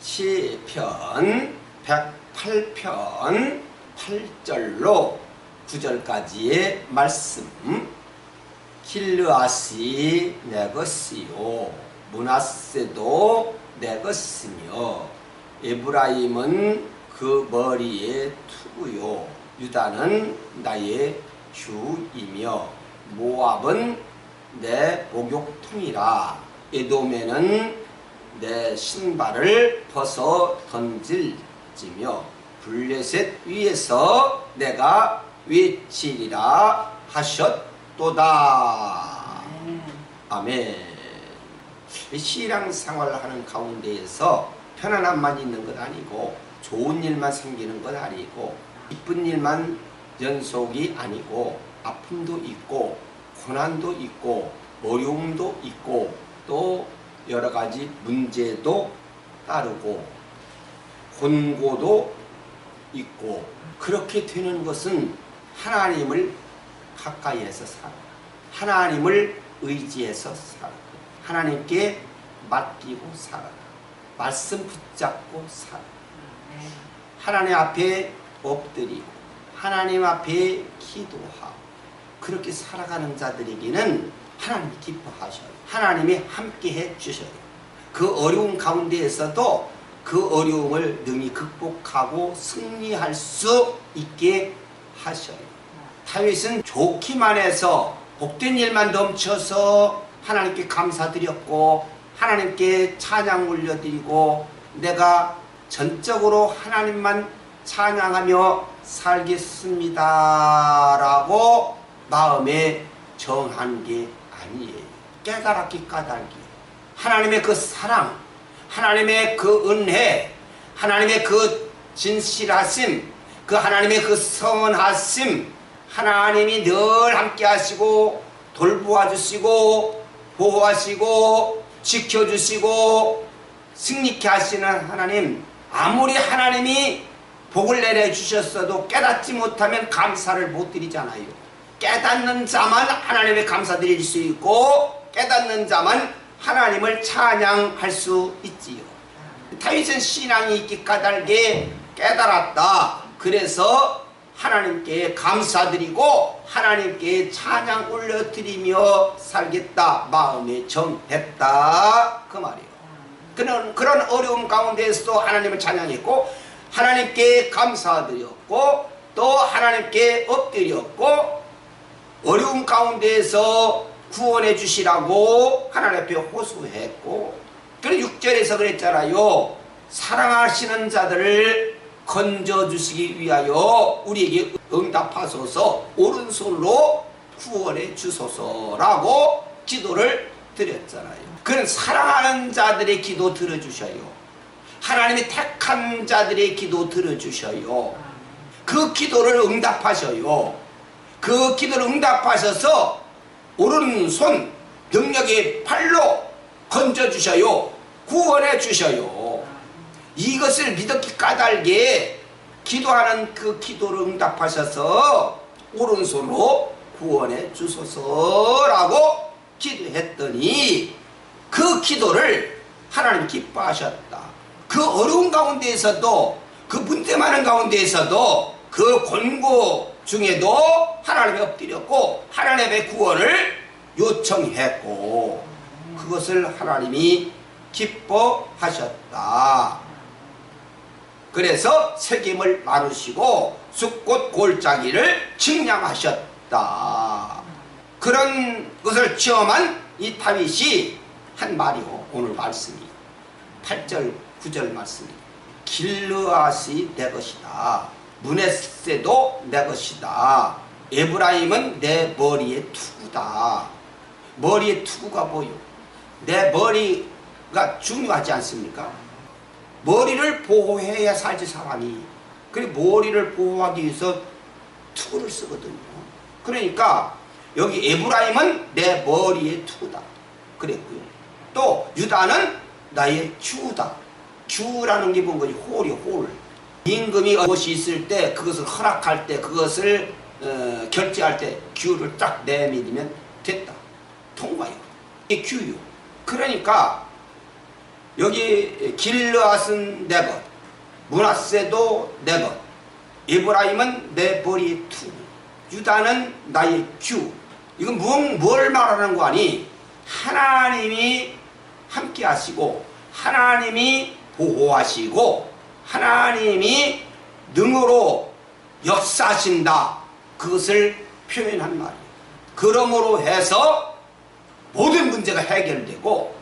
시편 108편 8절로 9절까지의 말씀. 길르아시 내 것이요. 문하세도 내 것이며. 에브라임은 그 머리에 투구요. 유다는 나의 주이며. 모압은 내 목욕통이라. 에돔에는 내 신발을 벗어 던질지며 블레셋 위에서 내가 외치리라 하셨도다. 아멘. 신앙생활을 하는 가운데에서 편안함만 있는 것 아니고 좋은 일만 생기는 것 아니고 기쁜 일만 연속이 아니고 아픔도 있고 고난도 있고 어려움도 있고 또 여러 가지 문제도 따르고 곤고도 있고 그렇게 되는 것은 하나님을 가까이에서 살아. 하나님을 의지해서 살아. 하나님께 맡기고 살아. 말씀 붙잡고 살아. 하나님 앞에 엎드리고 하나님 앞에 기도하고 그렇게 살아가는 자들에게는 하나님이 기뻐하셔요. 하나님이 함께해 주셔요. 그 어려운 가운데에서도 그 어려움을 능히 극복하고 승리할 수 있게 하셔요. 다윗은 좋기만 해서 복된 일만 넘쳐서 하나님께 감사드렸고 하나님께 찬양 올려드리고 내가 전적으로 하나님만 찬양하며 살겠습니다라고 마음에 정한 게 아니에요. 깨달았기 까닭이. 하나님의 그 사랑, 하나님의 그 은혜, 하나님의 그 진실하심, 그 하나님의 그 선하심, 하나님이 늘 함께 하시고 돌보아 주시고 보호하시고 지켜주시고 승리케 하시는 하나님 아무리 하나님이 복을 내려 주셨어도 깨닫지 못하면 감사를 못 드리잖아요. 깨닫는 자만 하나님의 감사드릴 수 있고 깨닫는 자만 하나님을 찬양할 수 있지요. 다윗은 신앙이 있기 까닭에 깨달았다. 그래서 하나님께 감사드리고 하나님께 찬양 올려드리며 살겠다 마음에 정했다 그 말이에요. 그런 그런 어려움 가운데서도 하나님을 찬양했고 하나님께 감사드렸고 또 하나님께 엎드렸고 어려움 가운데에서 구원해 주시라고 하나님 앞에 호소했고 그리고 6절에서 그랬잖아요. 사랑하시는 자들을 건져 주시기 위하여 우리에게 응답하소서 오른손으로 구원해 주소서라고 기도를 드렸잖아요. 그는 사랑하는 자들의 기도 들어주셔요. 하나님이 택한 자들의 기도 들어주셔요. 그 기도를 응답하셔요. 그 기도를 응답하셔서 오른손 능력의 팔로 건져주셔요. 구원해 주셔요. 이것을 믿었기 까닭에 기도하는 그 기도를 응답하셔서 오른손으로 구원해 주소서라고 기도했더니 그 기도를 하나님 기뻐하셨다. 그 어려운 가운데에서도 그 문제 많은 가운데에서도 그 권고 중에도 하나님에 엎드렸고 하나님의 구원을 요청했고 그것을 하나님이 기뻐하셨다. 그래서 책임을 나누시고 숫꽃 골짜기를 측량하셨다. 그런 것을 체험한 이 다윗이 한 말이요. 오늘 말씀이 8절 9절 말씀이 길르앗이 내 것이다. 문에세도 내 것이다. 에브라임은 내 머리에 투구다. 머리에 투구가 뭐요? 내 머리가 중요하지 않습니까? 머리를 보호해야 살지 사람이. 그리고 머리를 보호하기 위해서 투구를 쓰거든요. 그러니까 여기 에브라임은 내 머리에 투구다. 그랬고요. 또 유다는 나의 주다. 주라는 게 뭔지 홀이 홀. 임금이 무엇이 있을 때 그것을 허락할 때 그것을 어, 결제할 때 규를 딱 내밀면 됐다. 통과요. 이게 규요. 그러니까 여기 길르앗은 내 것, 문하세도 내 것, 에브라임은 내 머리의 투, 유다는 나의 규. 이건 무, 뭘 말하는 거 아니? 하나님이 함께 하시고, 하나님이 보호하시고, 하나님이 능으로 역사하신다. 그것을 표현한 말이에요. 그러므로 해서 모든 문제가 해결되고,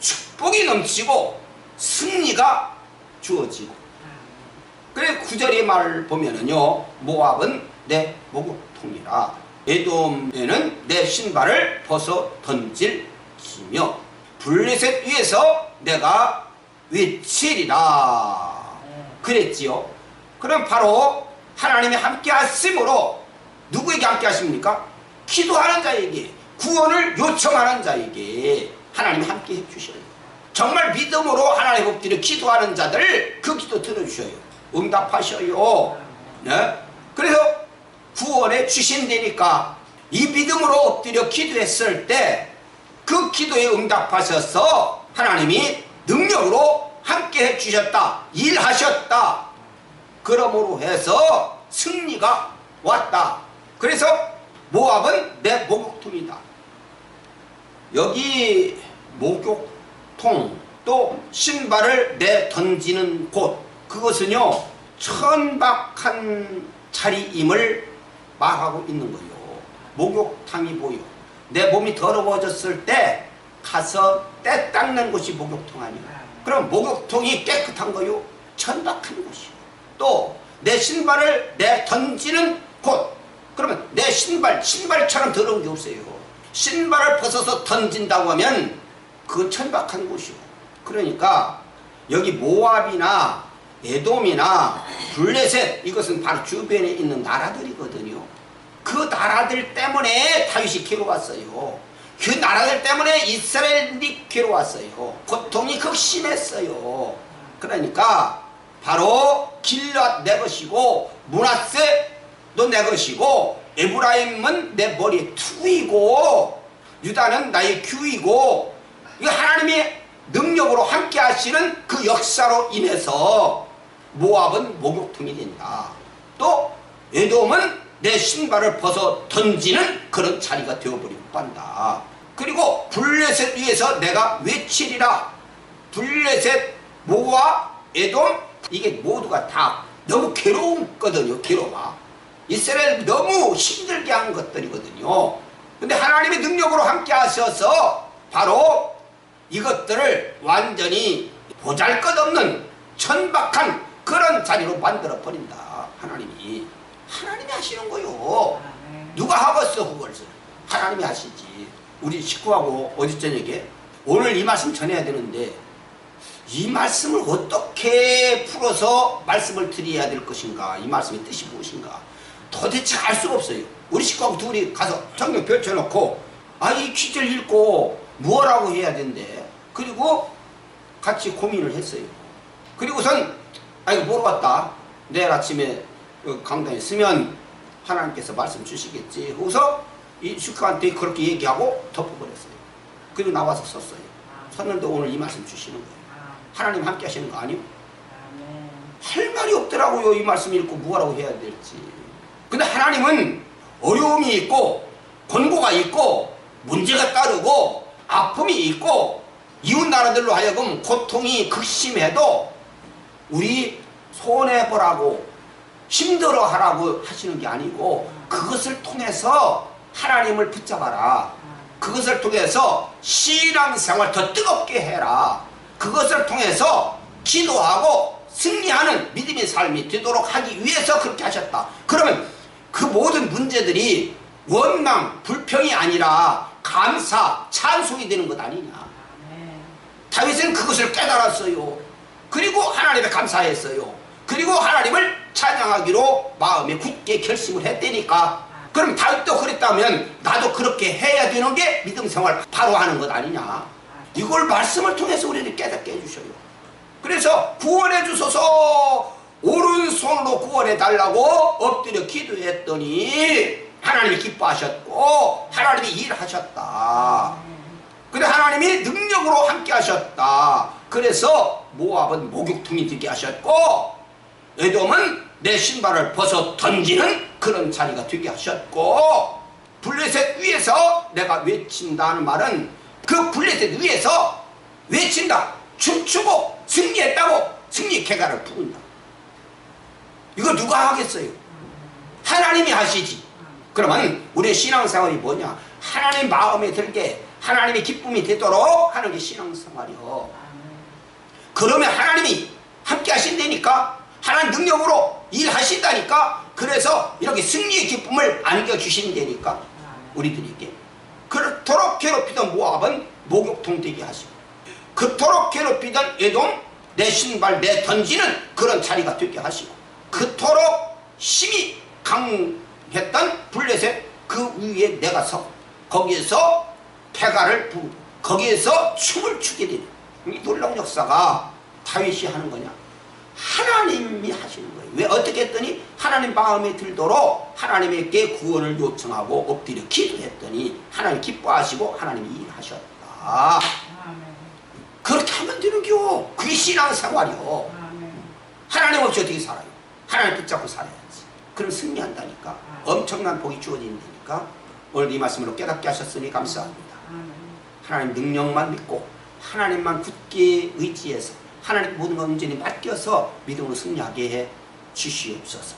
축복이 넘치고, 승리가 주어지고, 그래 구절의 말을 보면은요 모압은 내 목욕통이라 에돔에는 내 신발을 벗어 던질 기며 블레셋 위에서 내가 외치리라 그랬지요 그럼 바로 하나님이 함께 하심으로 누구에게 함께 하십니까? 기도하는 자에게 구원을 요청하는 자에게 하나님이 함께 해주셔요 정말 믿음으로 하나님 엎드려 기도하는 자들 그 기도 들어주셔요 응답하셔요. 네? 그래서 구원에 주신다니까 이 믿음으로 엎드려 기도했을 때 그 기도에 응답하셔서 하나님이 능력으로 해주셨다. 일하셨다. 그러므로 해서 승리가 왔다. 그래서 모압은 내 목욕통이다. 여기 목욕통 또 신발을 내 던지는 곳 그것은요 천박한 자리임을 말하고 있는 거예요. 목욕탕이 보여. 내 몸이 더러워졌을 때 가서 때 닦는 곳이 목욕통 아니야. 그럼 목욕통이 깨끗한 거요. 천박한 곳이요. 또 내 신발을 내 던지는 곳. 그러면 내 신발, 신발처럼 더러운 게 없어요. 신발을 벗어서 던진다고 하면 그 천박한 곳이요. 그러니까 여기 모압이나 에돔이나 블레셋 이것은 바로 주변에 있는 나라들이거든요. 그 나라들 때문에 다윗이 괴로웠어요. 그 나라들 때문에 이스라엘이 괴로웠어요. 고통이 극심했어요. 그러니까 바로 길랏 내 것이고 문하세도 내 것이고 에브라임은 내 머리에 투이고 유다는 나의 규이고 이 하나님이 능력으로 함께 하시는 그 역사로 인해서 모압은 목욕통이 된다. 또 에돔은 내 신발을 벗어 던지는 그런 자리가 되어버리고 한다. 그리고 블레셋 위에서 내가 외치리라. 블레셋, 모압, 에돔 이게 모두가 다 너무 괴로웠거든요. 괴로워. 이스라엘 너무 힘들게 한 것들이거든요. 근데 하나님의 능력으로 함께 하셔서 바로 이것들을 완전히 보잘것없는 천박한 그런 자리로 만들어 버린다. 하나님이 하나님이 하시는 거요. 누가 하겠어 그걸? 하나님이 하시지. 우리 식구하고 어제 저녁에 오늘 이 말씀 전해야 되는데 이 말씀을 어떻게 풀어서 말씀을 드려야 될 것인가? 이 말씀의 뜻이 무엇인가? 도대체 알 수가 없어요. 우리 식구하고 둘이 가서 성경 펼쳐놓고 아이 퀴즈를 읽고 뭐라고 해야 된대. 그리고 같이 고민을 했어요. 그리고선 아 이거 모르겠다. 내일 아침에 그 강단에 쓰면 하나님께서 말씀 주시겠지. 그래서 이 슈크한테 그렇게 얘기하고 덮어버렸어요. 그리고 나와서 썼어요. 썼는데 오늘 이 말씀 주시는 거예요. 하나님 함께 하시는 거 아니요? 할 말이 없더라고요. 이 말씀 읽고 뭐라고 해야 될지. 근데 하나님은 어려움이 있고 권고가 있고 문제가 따르고 아픔이 있고 이웃 나라들로 하여금 고통이 극심해도 우리 손해보라고 힘들어하라고 하시는 게 아니고 그것을 통해서 하나님을 붙잡아라. 그것을 통해서 신앙생활 더 뜨겁게 해라. 그것을 통해서 기도하고 승리하는 믿음의 삶이 되도록 하기 위해서 그렇게 하셨다. 그러면 그 모든 문제들이 원망, 불평이 아니라 감사, 찬송이 되는 것 아니냐. 다윗은 그것을 깨달았어요. 그리고 하나님에 감사했어요. 그리고 하나님을 찬양하기로 마음에 굳게 결심을 했다니까. 그럼 다윗도 그랬다면 나도 그렇게 해야 되는 게 믿음 생활 바로 하는 것 아니냐. 이걸 말씀을 통해서 우리를 깨닫게 해주셔요. 그래서 구원해 주소서 오른손으로 구원해 달라고 엎드려 기도했더니 하나님이 기뻐하셨고 하나님이 일하셨다. 근데 하나님이 능력으로 함께 하셨다. 그래서 모압은 목욕통이 되게 하셨고 에돔은 내 신발을 벗어 던지는 그런 자리가 되게 하셨고 블레셋 위에서 내가 외친다는 말은 그 블레셋 위에서 외친다 춤추고 승리했다고 승리 개가를 부른다. 이거 누가 하겠어요? 하나님이 하시지. 그러면 우리의 신앙생활이 뭐냐? 하나님 마음에 들게 하나님의 기쁨이 되도록 하는 게 신앙생활이요. 그러면 하나님이 함께 하신다니까 하나님 능력으로 일하신다니까? 그래서 이렇게 승리의 기쁨을 안겨주신다니까 우리들에게. 그토록 괴롭히던 모압은 목욕통 되게 하시고 그토록 괴롭히던 에돔 내 신발 내 던지는 그런 자리가 되게 하시고 그토록 힘이 강했던 블레셋 그 위에 내가 서 거기에서 패가를 부르고 거기에서 춤을 추게 되는 이 놀라운 역사가 다윗이 하는 거냐 하나님이 하시는 거예요. 왜 어떻게 했더니 하나님 마음에 들도록 하나님에게 구원을 요청하고 엎드려 기도했더니 하나님 기뻐하시고 하나님이 일하셨다. 그렇게 하면 되는겨. 그게 신앙생활이요. 하나님 없이 어떻게 살아요? 하나님 붙잡고 살아야지. 그럼 승리한다니까. 엄청난 복이 주어진다니까. 오늘 이 말씀으로 깨닫게 하셨으니 감사합니다. 하나님 능력만 믿고 하나님만 굳게 의지해서 하나님 모든 것 온전히 맡겨서 믿음으로 승리하게 해 주시옵소서.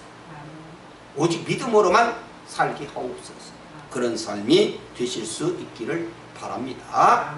오직 믿음으로만 살게 하옵소서. 그런 삶이 되실 수 있기를 바랍니다